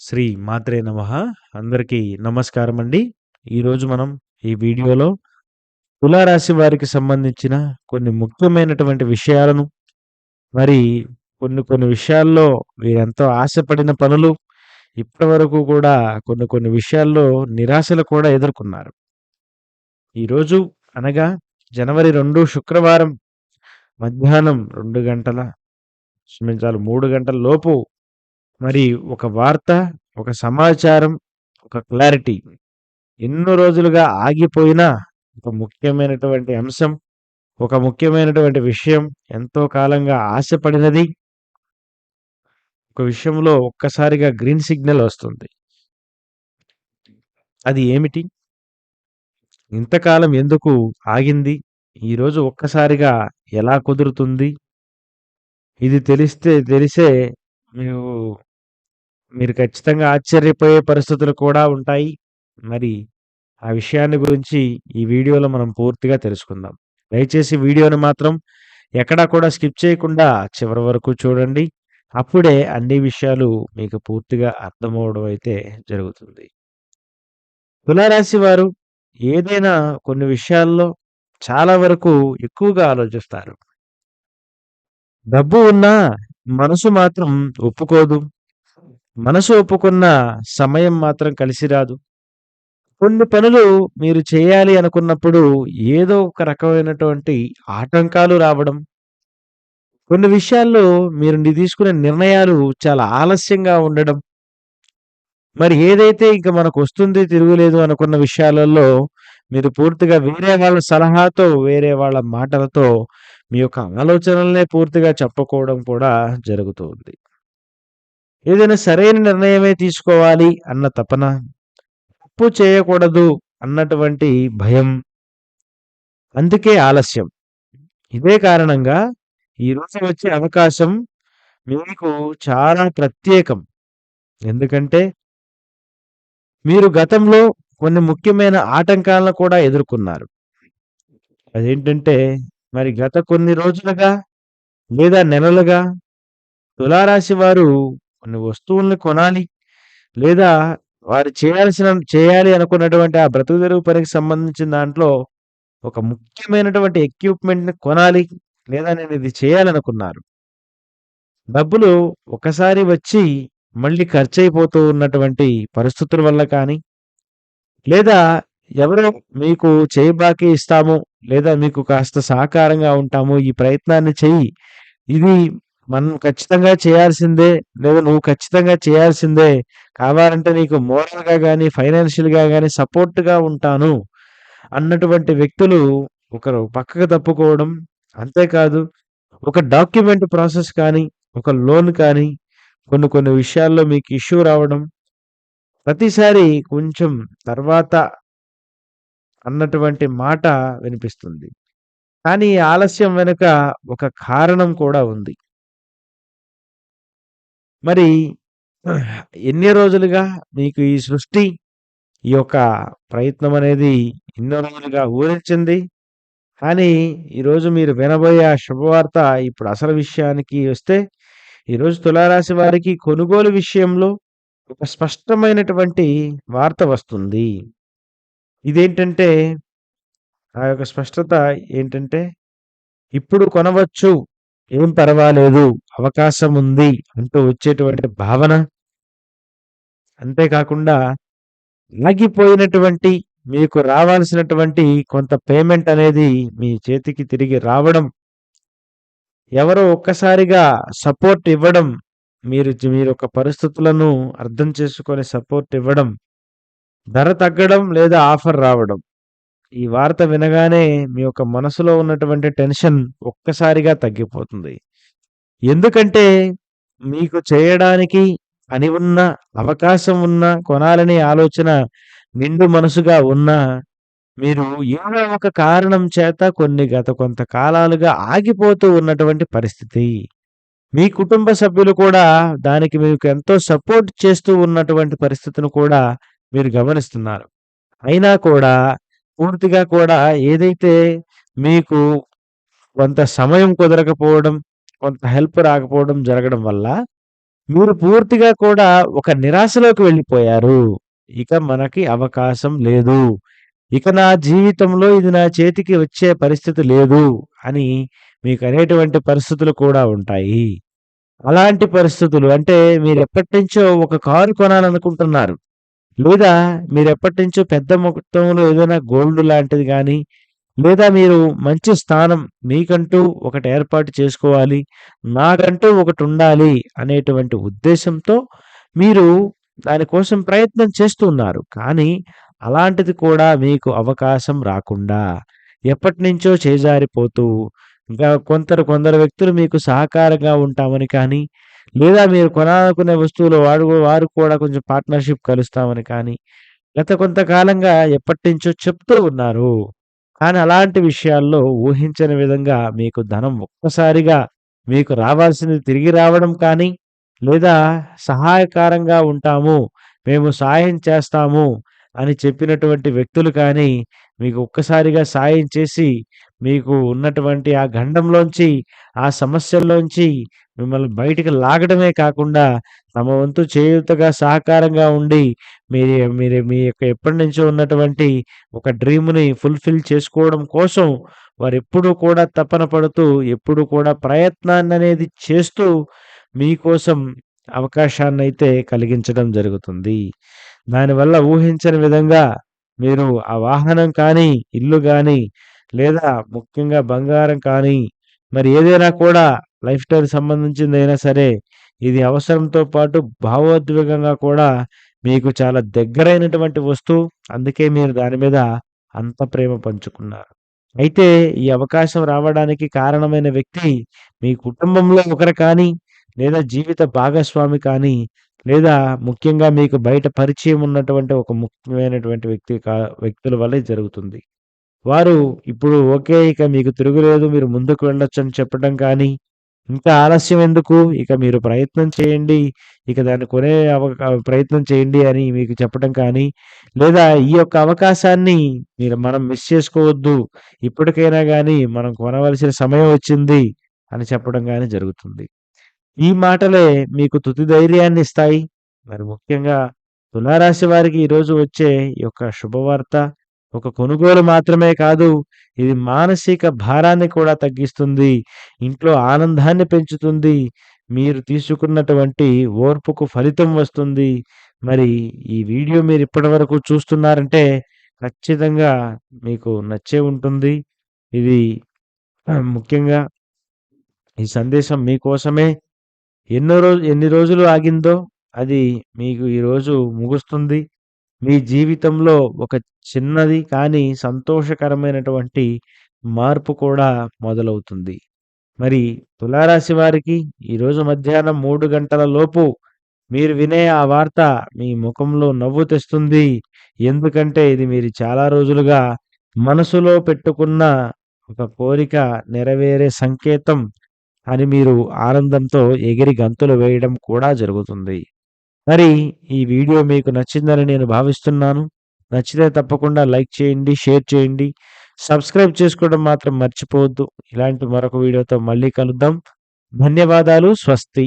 శ్రీ మాత్రే నమ అందరికీ నమస్కారం అండి ఈరోజు మనం ఈ వీడియోలో తులారాశి వారికి సంబంధించిన కొన్ని ముఖ్యమైనటువంటి విషయాలను, మరి కొన్ని కొన్ని విషయాల్లో వీరెంతో ఆశపడిన పనులు, ఇప్పటివరకు కూడా కొన్ని కొన్ని విషయాల్లో నిరాశలు కూడా ఎదుర్కొన్నారు. ఈరోజు అనగా జనవరి రెండు శుక్రవారం మధ్యాహ్నం రెండు గంటల క్షమించాలి మూడు గంటల లోపు మరి ఒక వార్త, ఒక సమాచారం, ఒక క్లారిటీ ఎన్నో రోజులుగా ఆగిపోయిన ఒక ముఖ్యమైనటువంటి అంశం, ఒక ముఖ్యమైనటువంటి విషయం, ఎంతో కాలంగా ఆశపడినది ఒక విషయంలో ఒక్కసారిగా గ్రీన్ సిగ్నల్ వస్తుంది. అది ఏమిటి? ఇంతకాలం ఎందుకు ఆగింది? ఈరోజు ఒక్కసారిగా ఎలా కుదురుతుంది? ఇది తెలిస్తే తెలిసే మీరు మీరు ఖచ్చితంగా ఆశ్చర్యపోయే పరిస్థితులు కూడా ఉంటాయి. మరి ఆ విషయాన్ని గురించి ఈ వీడియోలో మనం పూర్తిగా తెలుసుకుందాం. దయచేసి వీడియోను మాత్రం ఎక్కడా కూడా స్కిప్ చేయకుండా చివరి వరకు చూడండి. అప్పుడే అన్ని విషయాలు మీకు పూర్తిగా అర్థమవడం అయితే జరుగుతుంది. తులారాశి వారు ఏదైనా కొన్ని విషయాల్లో చాలా వరకు ఎక్కువగా ఆలోచిస్తారు. డబ్బు ఉన్నా మనసు మాత్రం ఒప్పుకోదు. మనసు ఒప్పుకున్న సమయం మాత్రం కలిసి రాదు. కొన్ని పనులు మీరు చేయాలి అనుకున్నప్పుడు ఏదో ఒక రకమైనటువంటి ఆటంకాలు రావడం. కొన్ని విషయాల్లో మీరు ని తీసుకునే నిర్ణయాలు చాలా ఆలస్యంగా ఉండడం. మరి ఏదైతే ఇంక మనకొస్తుంది తిరుగులేదు అనుకున్న విషయాలలో మీరు పూర్తిగా వేరే వాళ్ళ సలహాతో, వేరే వాళ్ళ మాటలతో మీ యొక్క ఆలోచనలనే పూర్తిగా చెప్పుకోవడం కూడా జరుగుతుంది ఏదైనా సరైన నిర్ణయమే తీసుకోవాలి అన్న తపన, తప్పు చేయకూడదు అన్నటువంటి భయం. అందుకే ఆలస్యం. ఇదే కారణంగా ఈరోజు వచ్చే అవకాశం మీకు చాలా ప్రత్యేకం. ఎందుకంటే మీరు గతంలో కొన్ని ముఖ్యమైన ఆటంకాలను కూడా ఎదుర్కొన్నారు. అదేంటంటే మరి గత కొన్ని రోజులుగా లేదా నెలలుగా తులారాశి వారు కొన్ని వస్తువుల్ని కొనాలి. లేదా వారు చేయాల్సిన చేయాలి అనుకున్నటువంటి ఆ బ్రతుకుదెరువు పనికి సంబంధించిన దాంట్లో ఒక ముఖ్యమైనటువంటి ఎక్విప్‌మెంట్‌ని కొనాలి. లేదా నేను ఇది చేయాలనుకున్నారు. డబ్బులు ఒకసారి వచ్చి మళ్ళీ ఖర్చయిపోతూ ఉన్నటువంటి పరిస్థితుల వల్ల కానీ, లేదా ఎవరో మీకు చేయబాకీ ఇస్తాము, లేదా మీకు కాస్త సహకారంగా ఉంటాము. ఈ ప్రయత్నాన్ని చెయ్యి. ఇది మనం ఖచ్చితంగా చేయాల్సిందే. లేదా నువ్వు ఖచ్చితంగా చేయాల్సిందే. కావాలంటే నీకు మోరల్‌గా కానీ ఫైనాన్షియల్‌గా కానీ సపోర్ట్‌గా ఉంటాను. అన్నటువంటి వ్యక్తులు ఒకరు పక్కకు తప్పుకోవడం. అంతేకాదు ఒక డాక్యుమెంట్ ప్రాసెస్ కానీ, ఒక లోన్ కానీ, కొన్ని కొన్ని విషయాల్లో మీకు ఇష్యూ రావడం. ప్రతిసారి కొంచెం తర్వాత అన్నటువంటి మాట వినిపిస్తుంది. కానీ ఆలస్యం వెనుక ఒక కారణం కూడా ఉంది. మరి ఎన్ని రోజులుగా మీకు ఈ సృష్టి, ఈ యొక్క ప్రయత్నం అనేది ఎన్నో రోజులుగా ఊరించింది. కానీ ఈరోజు మీరు వినబోయే ఆ శుభవార్త ఇప్పుడు అసలు విషయానికి వస్తే, ఈరోజు తులారాశి వారికి కొనుగోలు విషయంలో ఒక స్పష్టమైనటువంటి వార్త వస్తుంది. ఇదేంటంటే ఆ యొక్క స్పష్టత ఏంటంటే, ఇప్పుడు కొనవచ్చు. ఏం పర్వాలేదు. అవకాశం ఉంది. అంటూ వచ్చేటువంటి భావన. అంతేకాకుండా ఆగిపోయినటువంటి మీకు రావాల్సినటువంటి కొంత పేమెంట్ అనేది మీ చేతికి తిరిగి రావడం. ఎవరో ఒక్కసారిగా సపోర్ట్ ఇవ్వడం. మీరు మీరు మీరొక పరిస్థితులను అర్థం చేసుకొని సపోర్ట్ ఇవ్వడం. ధర తగ్గడం లేదా ఆఫర్ రావడం. ఈ వార్త వినగానే మీ యొక్క మనసులో ఉన్నటువంటి టెన్షన్ ఒక్కసారిగా తగ్గిపోతుంది. ఎందుకంటే మీకు చేయడానికి పని ఉన్న, అవకాశం ఉన్న, కొనాలనే ఆలోచన నిండు మనసుగా ఉన్నా, మీరు ఏదో ఒక కారణం చేత కొన్ని గత కొంత కాలాలుగా ఆగిపోతూ ఉన్నటువంటి పరిస్థితి. మీ కుటుంబ సభ్యులు కూడా దానికి మీకు ఎంతో సపోర్ట్ చేస్తూ ఉన్నటువంటి పరిస్థితిని కూడా మీరు గమనిస్తున్నారు. అయినా కూడా పూర్తిగా కూడా ఏదైతే మీకు కొంత సమయం కుదరకపోవడం, కొంత హెల్ప్ రాకపోవడం జరగడం వల్ల మీరు పూర్తిగా కూడా ఒక నిరాశలోకి వెళ్ళిపోయారు. ఇక మనకి అవకాశం లేదు. ఇక నా జీవితంలో ఇది నా చేతికి వచ్చే పరిస్థితి లేదు అని మీకు అనేటువంటి పరిస్థితులు కూడా ఉంటాయి. అలాంటి పరిస్థితులు అంటే మీరు ఎప్పటినుంచో ఒక కారు కొనాలనుకుంటున్నారు. లేదా మీరు ఎప్పటినుంచో పెద్ద మొత్తంలో ఏదైనా గోల్డ్ లాంటిది కానీ లేదా మీరు మంచి స్థానం మీకంటూ ఒకటి ఏర్పాటు చేసుకోవాలి. నాకంటూ ఒకటి ఉండాలి అనేటువంటి ఉద్దేశంతో మీరు దాని కోసం ప్రయత్నం చేస్తున్నారు కానీ అలాంటిది కూడా మీకు అవకాశం రాకుండా ఎప్పటినుంచో చేజారిపోతూ ఇంకా కొందరు కొందరు వ్యక్తులు మీకు సహకారంగా ఉంటామని కానీ, లేదా మీరు కొనాలనుకునే వస్తువులు వాడు వారు కూడా కొంచెం పార్ట్నర్‌షిప్ కలుస్తామని కానీ, గత కొంతకాలంగా ఎప్పటినుంచో చెప్తూ ఉన్నారు. కానీ అలాంటి విషయాల్లో ఊహించని విధంగా మీకు ధనం ఒక్కసారిగా మీకు రావాల్సింది తిరిగి రావడం కానీ, లేదా సహాయకారంగా ఉంటాము, మేము సాయం చేస్తాము అని చెప్పినటువంటి వ్యక్తులు కానీ, మీకు ఒక్కసారిగా సాయం చేసి, మీకు ఉన్నటువంటి ఆ గండంలోంచి, ఆ సమస్యల్లోంచి మిమ్మల్ని బయటికి లాగడమే కాకుండా, తమ వంతు చేయూతగా, సహకారంగా ఉండి, మీరు మీరు మీ యొక్క ఎప్పటినుంచో ఉన్నటువంటి ఒక డ్రీమ్‌ని ఫుల్‌ఫిల్ చేసుకోవడం కోసం వారెప్పుడూ కూడా తపన పడుతూ, ఎప్పుడూ కూడా ప్రయత్నాన్ని అనేది చేస్తూ, మీకోసం అవకాశాన్ని అయితే కలిగించడం జరుగుతుంది. దానివల్ల ఊహించని విధంగా మీరు ఆ వాహనం కానీ, ఇల్లు కానీ లేదా ముఖ్యంగా బంగారం కానీ, మరి ఏదైనా కూడా లైఫ్ స్టైల్ సంబంధించిందైనా సరే, ఇది అవసరంతో పాటు భావోద్వేగంగా కూడా మీకు చాలా దగ్గరైనటువంటి వస్తువు. అందుకే మీరు దాని మీద అంత ప్రేమ పంచుకున్నారు. అయితే ఈ అవకాశం రావడానికి కారణమైన వ్యక్తి మీ కుటుంబంలో ఒకరు కానీ, లేదా జీవిత భాగస్వామి కానీ, లేదా ముఖ్యంగా మీకు బయట పరిచయం ఉన్నటువంటి ఒక ముఖ్యమైనటువంటి వ్యక్తి కా వ్యక్తుల వల్ల జరుగుతుంది. వారు ఇప్పుడు ఓకే. ఇక మీకు తిరుగులేదు. మీరు ముందుకు వెళ్ళొచ్చని చెప్పడం కానీ, ఇంకా ఆలస్యం ఎందుకు? ఇక మీరు ప్రయత్నం చేయండి. ఇక దాన్ని కొనే అవకా ప్రయత్నం చేయండి అని మీకు చెప్పడం కానీ, లేదా ఈ యొక్క అవకాశాన్ని మీరు మనం మిస్ చేసుకోవద్దు. ఇప్పటికైనా కానీ మనం కొనవలసిన సమయం వచ్చింది అని చెప్పడం కానీ జరుగుతుంది. ఈ మాటలే మీకు తుది ధైర్యాన్ని ఇస్తాయి మరి ముఖ్యంగా తులారాశి వారికి ఈరోజు వచ్చే ఈ యొక్క శుభవార్త ఒక కొనుగోలు మాత్రమే కాదు, ఇది మానసిక భారాన్ని కూడా తగ్గిస్తుంది. ఇంట్లో ఆనందాన్ని పెంచుతుంది. మీరు తీసుకున్నటువంటి ఓర్పుకు ఫలితం వస్తుంది. మరి ఈ వీడియో మీరు ఇప్పటివరకు చూస్తున్నారంటే ఖచ్చితంగా మీకు నచ్చే ఉంటుంది. ఇది ముఖ్యంగా ఈ సందేశం మీకోసమే. ఎన్నో రోజు ఎన్ని రోజులు ఆగిందో అది మీకు ఈరోజు ముగుస్తుంది. మీ జీవితంలో ఒక చిన్నది కానీ సంతోషకరమైనటువంటి మార్పు కూడా మొదలవుతుంది. మరి తులారాశి వారికి ఈరోజు మధ్యాహ్నం మూడు గంటల లోపు మీరు వినే ఆ వార్త మీ ముఖంలో నవ్వు తెస్తుంది. ఎందుకంటే ఇది మీరు చాలా రోజులుగా మనసులో పెట్టుకున్న ఒక కోరిక నెరవేరే సంకేతం అని మీరు ఆనందంతో ఎగిరి గంతులు వేయడం కూడా జరుగుతుంది. మరి ఈ వీడియో మీకు నచ్చిందని నేను భావిస్తున్నాను. నచ్చితే తప్పకుండా లైక్ చేయండి, షేర్ చేయండి. సబ్స్క్రైబ్ చేసుకోవడం మాత్రం మర్చిపోవద్దు. ఇలాంటి మరొక వీడియోతో మళ్ళీ కలుద్దాం. ధన్యవాదాలు. స్వస్తి.